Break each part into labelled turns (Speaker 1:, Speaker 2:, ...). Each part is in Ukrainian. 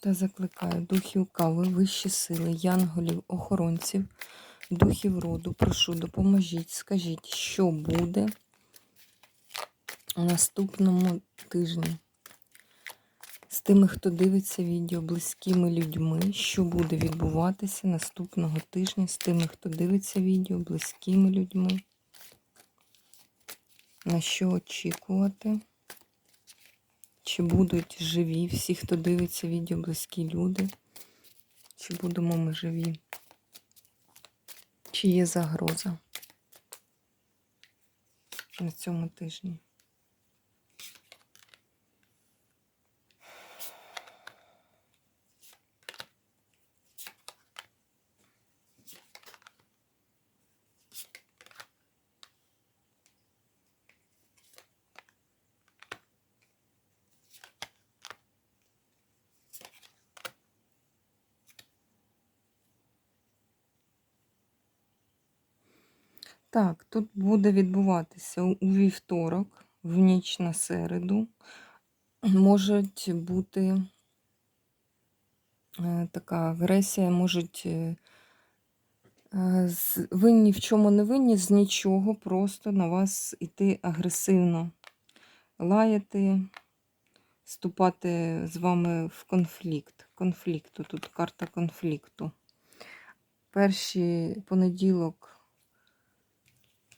Speaker 1: Та закликаю духів кави, вищі сили, янголів, охоронців, духів роду. Прошу, допоможіть, скажіть, що буде у наступному тижні з тими, хто дивиться відео близькими людьми, що буде відбуватися наступного тижня з тими, хто дивиться відео близькими людьми. На що очікувати? Чи будуть живі всі, хто дивиться відео близькі люди? Чи будемо ми живі? Чи є загроза на цьому тижні? Так, тут буде відбуватися у вівторок, в ніч на середу. Можуть бути е, така агресія, можуть е, е, ви ні в чому не винні, з нічого, просто на вас іти агресивно, лаяти, вступати з вами в конфлікт. Конфлікту, тут карта конфлікту. Перший понеділок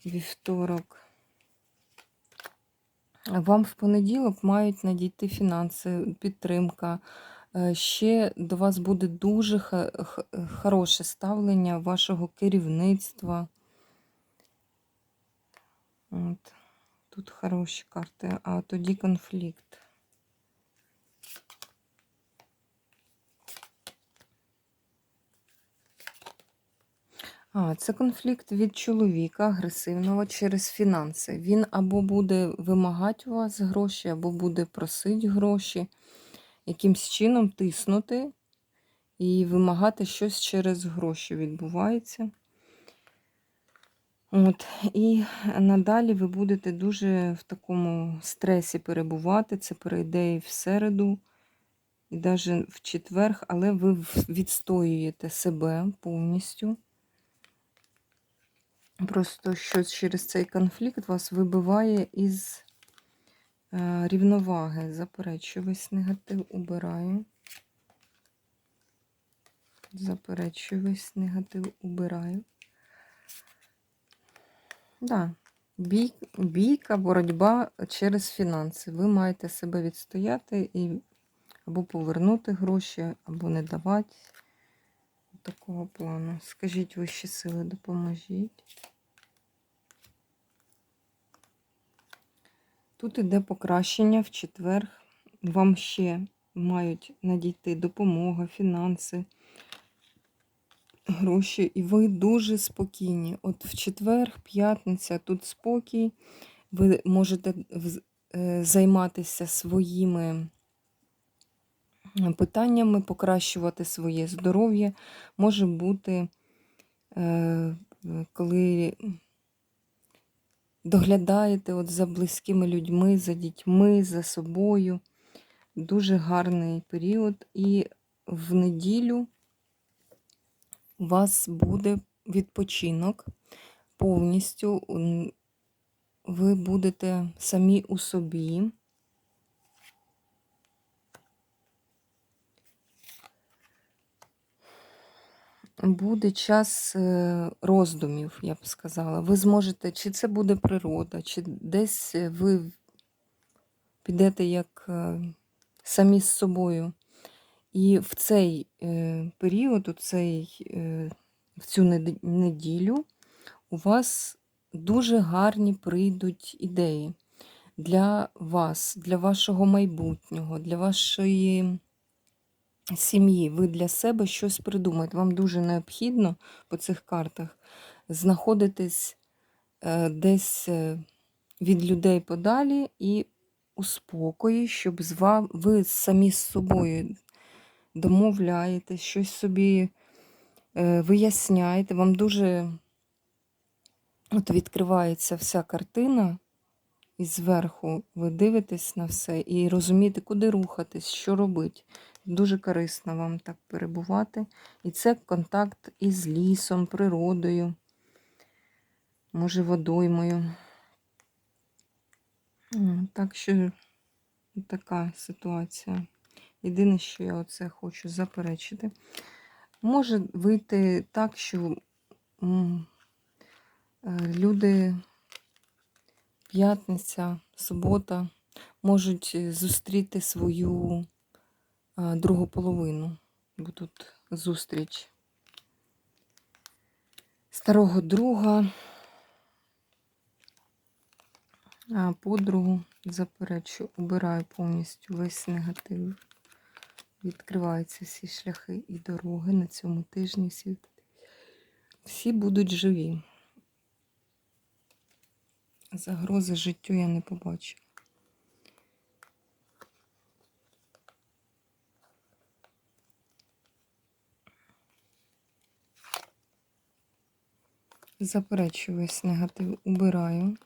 Speaker 1: вівторок. Вам в понеділок мають надійти фінанси, підтримка. Е, Ще до вас буде дуже хороше ставлення вашого керівництва. От. Тут хороші карти, а тоді конфлікт. А, це конфлікт від чоловіка агресивного через фінанси. Він або буде вимагати у вас гроші, або буде просити гроші, якимсь чином тиснути і вимагати щось через гроші відбувається. От, і надалі ви будете дуже в такому стресі перебувати. Це перейде і в середу, і навіть в четверг, але ви відстоюєте себе повністю. Просто щось через цей конфлікт вас вибиває із е, рівноваги. Заперечую весь негатив убираю. Заперечую весь негатив убираю. Да. Бій, бійка, боротьба через фінанси. Ви маєте себе відстояти і або повернути гроші, або не давати. Такого плану. Скажіть вищі сили, допоможіть. Тут іде покращення в четвер. Вам ще мають надійти допомога, фінанси, гроші, і ви дуже спокійні. От в четвер, п'ятниця, тут спокій. Ви можете е, займатися своїми питаннями, покращувати своє здоров'я. Може бути, е, коли доглядаєте от за близькими людьми, за дітьми, за собою. Дуже гарний період. І в неділю у вас буде відпочинок повністю. Ви будете самі у собі. Буде час е, роздумів, я б сказала. Ви зможете, чи це буде природа, чи десь е, ви підете як е, самі з собою. І в цей період, у цей, в цю неділю, у вас дуже гарні прийдуть ідеї, для вас, для вашого майбутнього, для вашої сім'ї. Ви для себе щось придумаєте. Вам дуже необхідно по цих картах знаходитись е, десь е, від людей подалі і у спокої, щоб з вам, ви самі з собою домовляєтесь, щось собі е, виясняєте. Вам дуже от відкривається вся картина, і зверху ви дивитесь на все і розумієте, куди рухатись, що робити. Дуже корисно вам так перебувати. І це контакт із лісом, природою, може, водоймою. Так що така ситуація. Єдине, що я оце хочу заперечити. Може вийти так, що е, люди п'ятниця, субота можуть е, зустріти свою другу половину. Бо тут зустріч старого друга, а подругу заперечу, убираю повністю весь негатив. Відкриваються всі шляхи і дороги на цьому тижні. Всі, всі будуть живі. Загрози життю я не побачу. Заперечую весь негатив, убираю.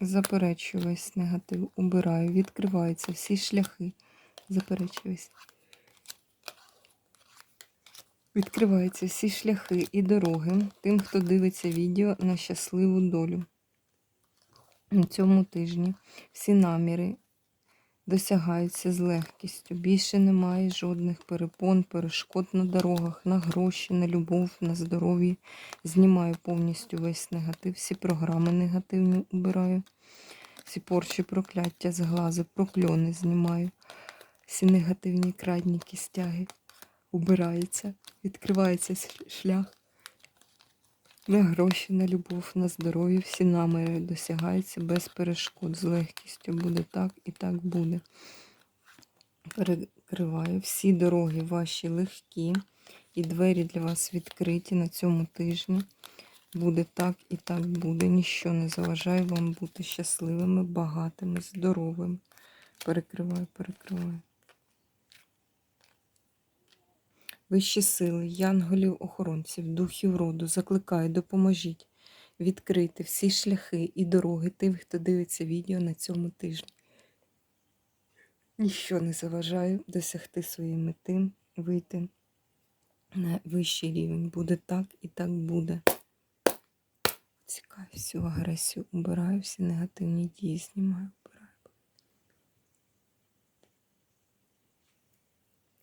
Speaker 1: Заперечую весь негатив, убираю. Відкриваються всі шляхи. Заперечую весь. Відкриваються всі шляхи і дороги тим, хто дивиться відео на щасливу долю. На цьому тижні всі наміри досягаються з легкістю. Більше немає жодних перепон, перешкод на дорогах, на гроші, на любов, на здоров'я. Знімаю повністю весь негатив, всі програми негативні убираю, всі порчі, прокляття, зглази, прокльони знімаю, всі негативні крадніки, стяги убираються, відкривається шлях. На гроші, на любов, на здоров'я, всі наміри досягаються без перешкод, з легкістю. Буде так і так буде. Перекриваю всі дороги ваші легкі, і двері для вас відкриті на цьому тижні. Буде так і так буде. Ніщо не заважає вам бути щасливими, багатими, здоровими. Перекриваю, перекриваю. Вищі сили, янголів, охоронців, духів роду, закликаю, допоможіть відкрити всі шляхи і дороги тим, хто дивиться відео на цьому тижні. Ніщо не заважає досягти своєї мети, вийти на вищий рівень. Буде так і так буде. Цікаві всю агресію убираю, всі негативні дії знімаю.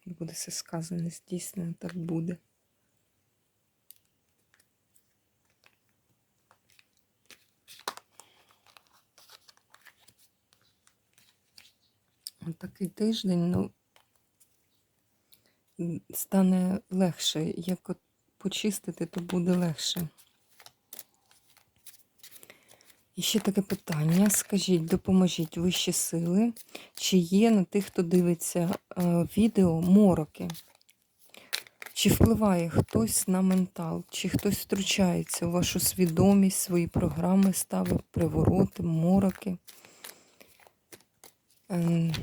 Speaker 1: Буде все сказане, здійснено, так буде. Такий тиждень, ну, стане легше. Як от почистити, то буде легше. І ще таке питання. Скажіть, допоможіть вищі сили, чи є на тих, хто дивиться е, відео мороки? Чи впливає хтось на ментал, чи хтось втручається у вашу свідомість, свої програми ставить привороти, мороки? Е,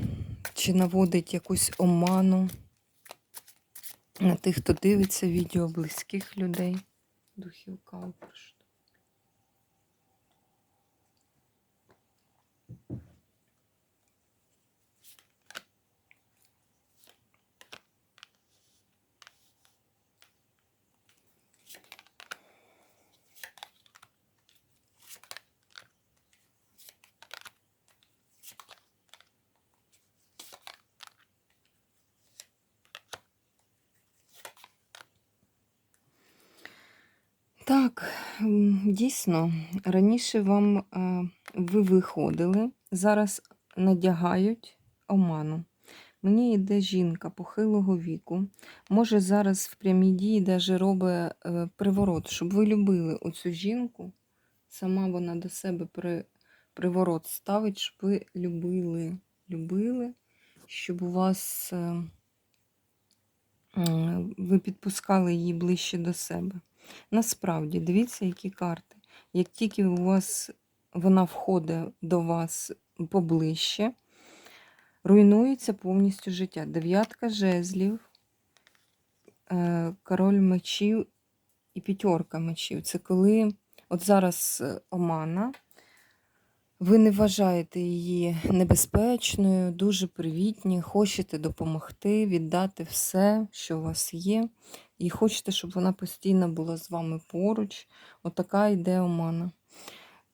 Speaker 1: чи наводить якусь оману на тих, хто дивиться відео близьких людей? Духів каву, Так, дійсно, раніше вам е, ви виходили, зараз надягають оману. Мені йде жінка похилого віку. Може, зараз в прямій дії даже робить е, приворот, щоб ви любили оцю жінку. Сама вона до себе при, приворот ставить, щоб ви любили, любили, щоб у вас е, ви підпускали її ближче до себе. Насправді, дивіться, які карти. Як тільки у вас вона входить до вас поближче, руйнується повністю життя. Дев'ятка жезлів, е, король мечів і п'ятерка мечів. Це коли от зараз е, Омана, ви не вважаєте її небезпечною, дуже привітні, хочете допомогти, віддати все, що у вас є, і хочете, щоб вона постійно була з вами поруч. Отака йде Омана.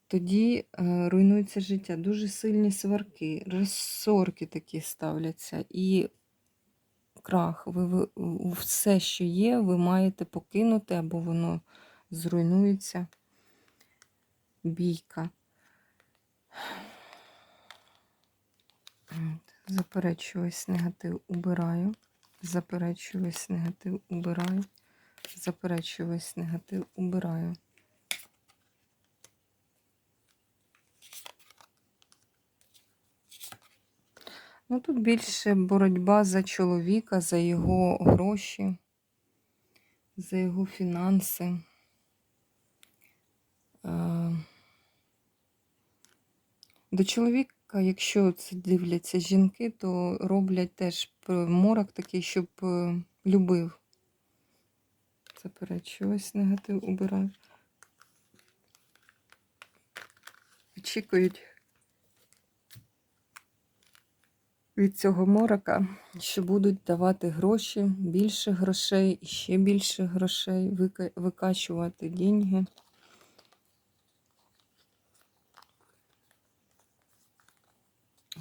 Speaker 1: Тоді е, руйнується життя, дуже сильні сварки, розсорки такі ставляться, і крах. Ви, ви все, що є, ви маєте покинути, або воно зруйнується. Бійка. Весь негатив, убираю. Заперечую весь негатив, убираю. Заперечую весь негатив, убираю. Ну, тут більше боротьба за чоловіка, за його гроші, за його фінанси. До чоловіка, якщо це дивляться жінки, то роблять теж морок такий, щоб е, любив. Заперечую, ось негатив убираю. Очікують від цього морока, що будуть давати гроші, більше грошей, ще більше грошей, вика- викачувати деньги.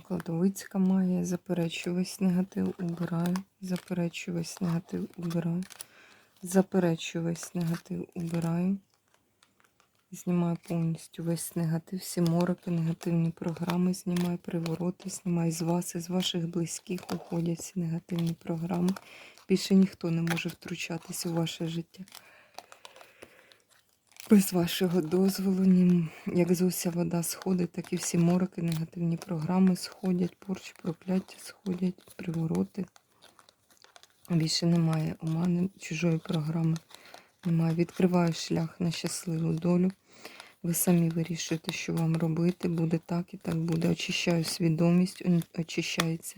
Speaker 1: Кладовицька має, заперечую весь негатив, убираю, заперечую весь негатив, убираю, заперечую весь негатив, убираю. Знімаю повністю весь негатив, всі мороки, негативні програми, знімаю привороти, знімаю з вас і з ваших близьких уходять всі негативні програми. Більше ніхто не може втручатися у ваше життя. Без вашого дозволу, як з вода сходить, так і всі мороки, негативні програми сходять, порчі, прокляття сходять, привороти. Більше немає омани, чужої програми. Немає. Відкриваю шлях на щасливу долю. Ви самі вирішуєте, що вам робити. Буде так і так буде. Очищаю свідомість, очищається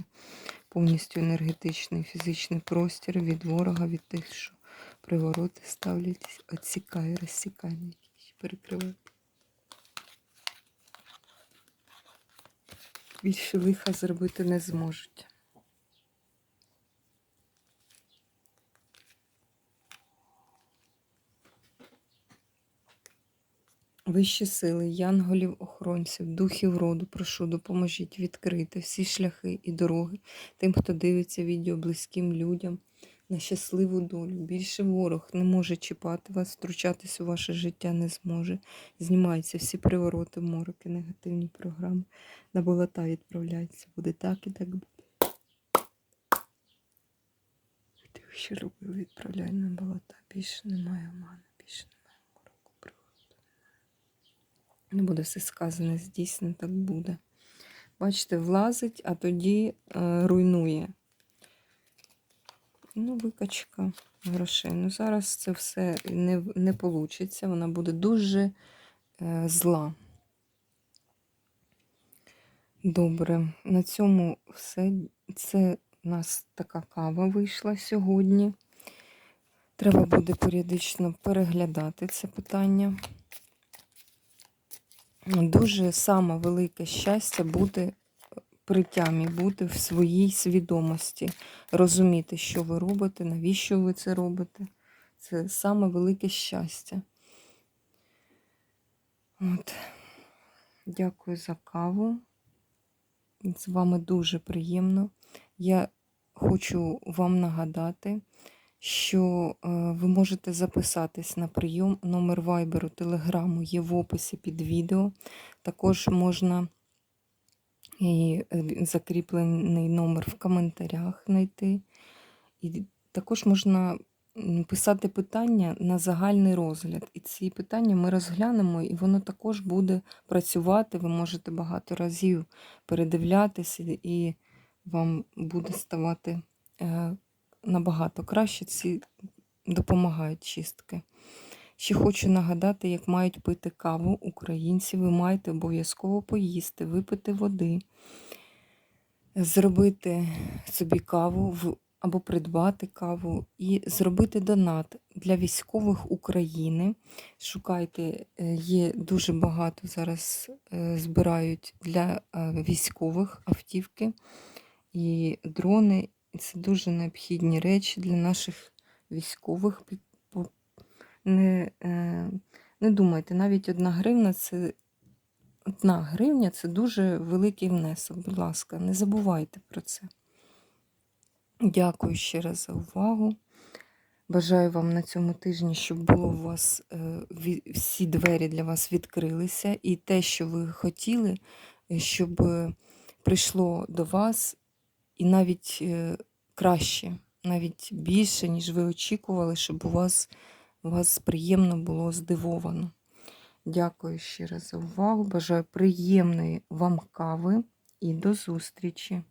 Speaker 1: повністю енергетичний фізичний простір від ворога, від тих, що привороти ставлять, відсікаю, розсікаю, перекриваю. Більше лиха зробити не зможуть. Вищі сили, янголів, охоронців, духів роду, прошу, допоможіть відкрити всі шляхи і дороги тим, хто дивиться відео близьким людям на щасливу долю. Більше ворог не може чіпати вас, втручатись у ваше життя не зможе. Знімаються всі привороти, мороки, негативні програми. На болота відправляється. Буде так і так буде. Тих, що робив, відправляй на болота. Більше немає мани, більше немає мороку, привороту. Не буде все сказане, здійснено, так буде. Бачите, влазить, а тоді е, руйнує. Ну, викачка грошей. Ну, зараз це все не, не вийде. Вона буде дуже е, зла. Добре, на цьому все. Це у нас така кава вийшла сьогодні. Треба буде періодично переглядати це питання. Дуже саме велике щастя бути при бути в своїй свідомості, розуміти, що ви робите, навіщо ви це робите. Це саме велике щастя. От. Дякую за каву. З вами дуже приємно. Я хочу вам нагадати, що е, ви можете записатись на прийом. Номер вайберу, телеграму є в описі під відео. Також можна і е, закріплений номер в коментарях знайти. І також можна писати питання на загальний розгляд. І ці питання ми розглянемо, і воно також буде працювати. Ви можете багато разів передивлятися, і вам буде ставати е, набагато краще. Ці допомагають чистки. Ще хочу нагадати, як мають пити каву українці. Ви маєте обов'язково поїсти, випити води, зробити собі каву в- або придбати каву і зробити донат для військових України. Шукайте, е, є дуже багато зараз е, збирають для е, військових автівки і дрони. Це дуже необхідні речі для наших військових. Не, е, не думайте, навіть одна гривна це одна гривня це дуже великий внесок. Будь ласка, не забувайте про це. Дякую ще раз за увагу. Бажаю вам на цьому тижні, щоб було у вас е, всі двері для вас відкрилися, і те, що ви хотіли, е, щоб прийшло до вас, і навіть краще, навіть більше, ніж ви очікували, щоб у вас, вас приємно було здивовано. Дякую ще раз за увагу. Бажаю приємної вам кави і до зустрічі!